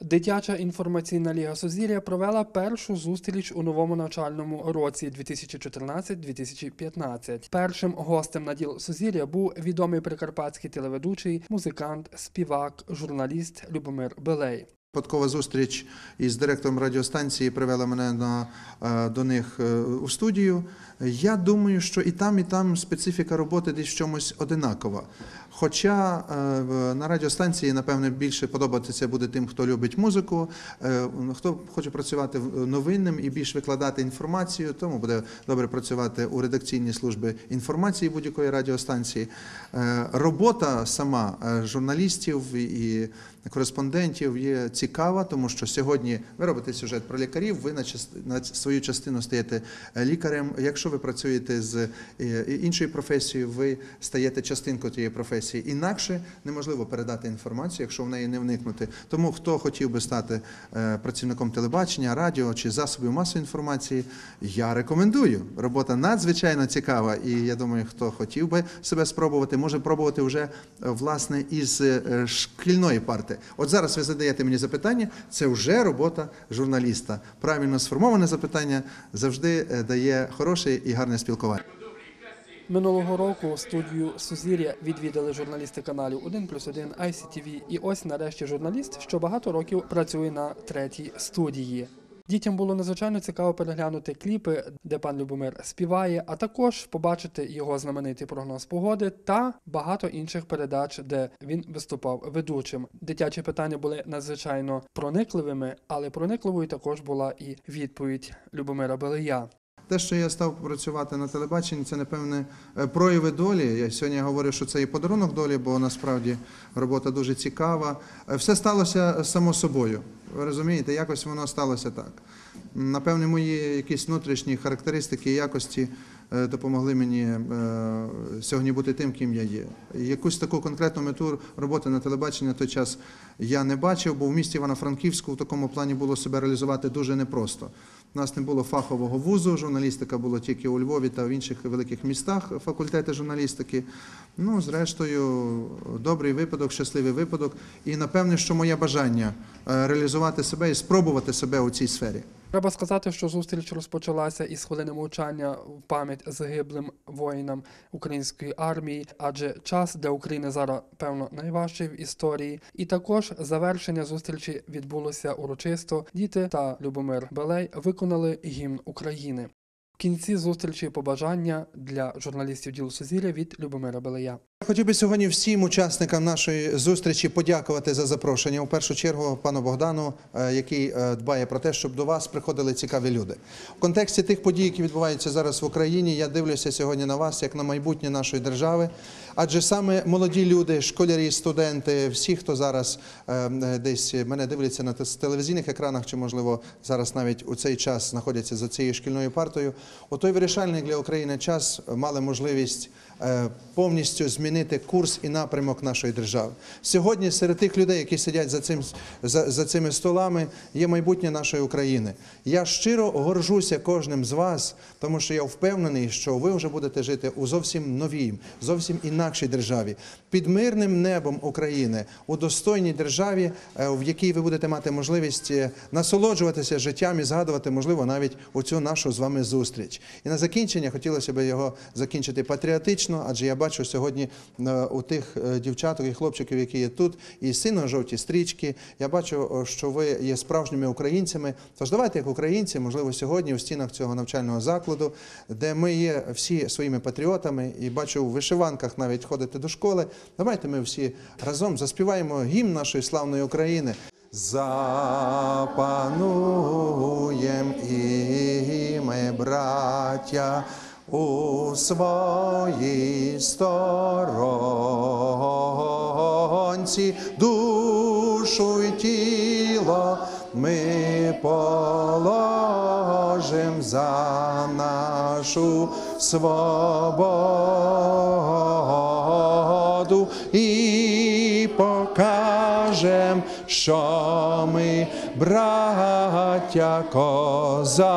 Дитяча інформаційна ліга Сузір'я провела першу зустріч у новому навчальному році 2014-2015. Першим гостем наділ Сузір'я був відомий прикарпатський телеведучий, музикант, співак, журналіст Любомир Белей. Випадкова зустріч із директором радіостанції привела мене на, е, до них е, у студію. Я думаю, що і там, і там специфіка роботи десь в чомусь одинакова. Хоча е, на радіостанції, напевне, більше подобатися буде тим, хто любить музику, е, хто хоче працювати новинним і більш викладати інформацію, тому буде добре працювати у редакційній службі інформації будь-якої радіостанції. Е, Робота сама журналістів і кореспондентів є цікава, тому що сьогодні ви робите сюжет про лікарів, ви на, свою частину стаєте лікарем. Якщо ви працюєте з іншою професією, ви стаєте частинкою тієї професії. Інакше неможливо передати інформацію, якщо в неї не вникнути. Тому хто хотів би стати е, працівником телебачення, радіо чи засобів масової інформації, я рекомендую. Робота надзвичайно цікава, і я думаю, хто хотів би себе спробувати, може пробувати вже е, власне із е, шкільної парти. От зараз ви задаєте мені запитання, це вже робота журналіста. Правильно сформоване запитання завжди дає хороше і гарне спілкування. Минулого року студію Сузір'я відвідали журналісти каналів 1 плюс 1, ICTV і ось нарешті журналіст, що багато років працює на третій студії. Дітям було надзвичайно цікаво переглянути кліпи, де пан Любомир співає, а також побачити його знаменитий прогноз погоди та багато інших передач, де він виступав ведучим. Дитячі питання були надзвичайно проникливими, але проникливою також була і відповідь Любомира Белия. Те, що я став працювати на телебаченні, це напевне е, прояви долі. Я сьогодні говорю, що це і подарунок долі, бо насправді робота дуже цікава. Е, Все сталося само собою. Ви розумієте, якось воно сталося так. Напевне, мої якісь внутрішні характеристики і якості е, допомогли мені е, сьогодні бути тим, ким я є. Якусь таку конкретну мету роботи на телебаченні на той час я не бачив, бо в місті Івано-Франківську в такому плані було себе реалізувати дуже непросто. У нас не було фахового вузу, журналістика була тільки у Львові та в інших великих містах факультети журналістики. Ну, зрештою, добрий випадок, щасливий випадок. І напевне, що моє бажання е, реалізувати себе і спробувати себе у цій сфері. Треба сказати, що зустріч розпочалася із хвилини мовчання в пам'ять загиблим воїнам української армії, адже час для України зараз певно найважчий в історії. І також завершення зустрічі відбулося урочисто. Діти та Любомир Белей виконали гімн України. В кінці зустрічі побажання для журналістів діл Сузір'я від Любомира Белея. Я хотів би сьогодні всім учасникам нашої зустрічі подякувати за запрошення. У першу чергу пану Богдану, е, який е, дбає про те, щоб до вас приходили цікаві люди. В контексті тих подій, які відбуваються зараз в Україні, я дивлюся сьогодні на вас як на майбутнє нашої держави. Адже саме молоді люди, школярі, студенти, всі, хто зараз е, десь мене дивляться на телевізійних екранах, чи можливо зараз навіть у цей час знаходяться за цією шкільною партою, у той вирішальний для України час мали можливість повністю змінити курс і напрямок нашої держави. Сьогодні серед тих людей, які сидять за цим за, за цими столами, є майбутнє нашої України. Я щиро горжуся кожним з вас, тому що я впевнений, що ви вже будете жити у зовсім новій, зовсім інакшій державі, під мирним небом України, у достойній державі, е, в якій ви будете мати можливість е, насолоджуватися життям і згадувати, можливо, навіть оцю нашу з вами зустріч. І на закінчення хотілося б його закінчити патріотично, адже я бачу сьогодні у тих е, дівчаток і хлопчиків, які є тут, і сино-жовті стрічки. Я бачу, що ви є справжніми українцями. Тож давайте, як українці, можливо, сьогодні у стінах цього навчального закладу, де ми є всі своїми патріотами, і бачу в вишиванках навіть ходите до школи. Давайте ми всі разом заспіваємо гімн нашої славної України. Запануєм і ми, браття, у своїй сторонці, душу й тіло ми положим за нашу свободу і покажем, що ми браття козацького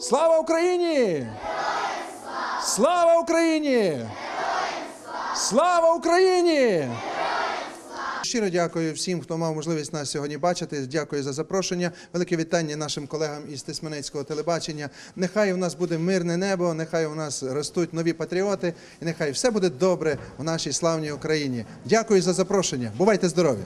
Слава Україні! Слава Україні! Слава Україні! Щиро дякую всім, хто мав можливість нас сьогодні бачити. Дякую за запрошення. Велике вітання нашим колегам із Тисменецького телебачення. Нехай у нас буде мирне небо, нехай у нас ростуть нові патріоти, і нехай все буде добре в нашій славній Україні. Дякую за запрошення. Бувайте здорові!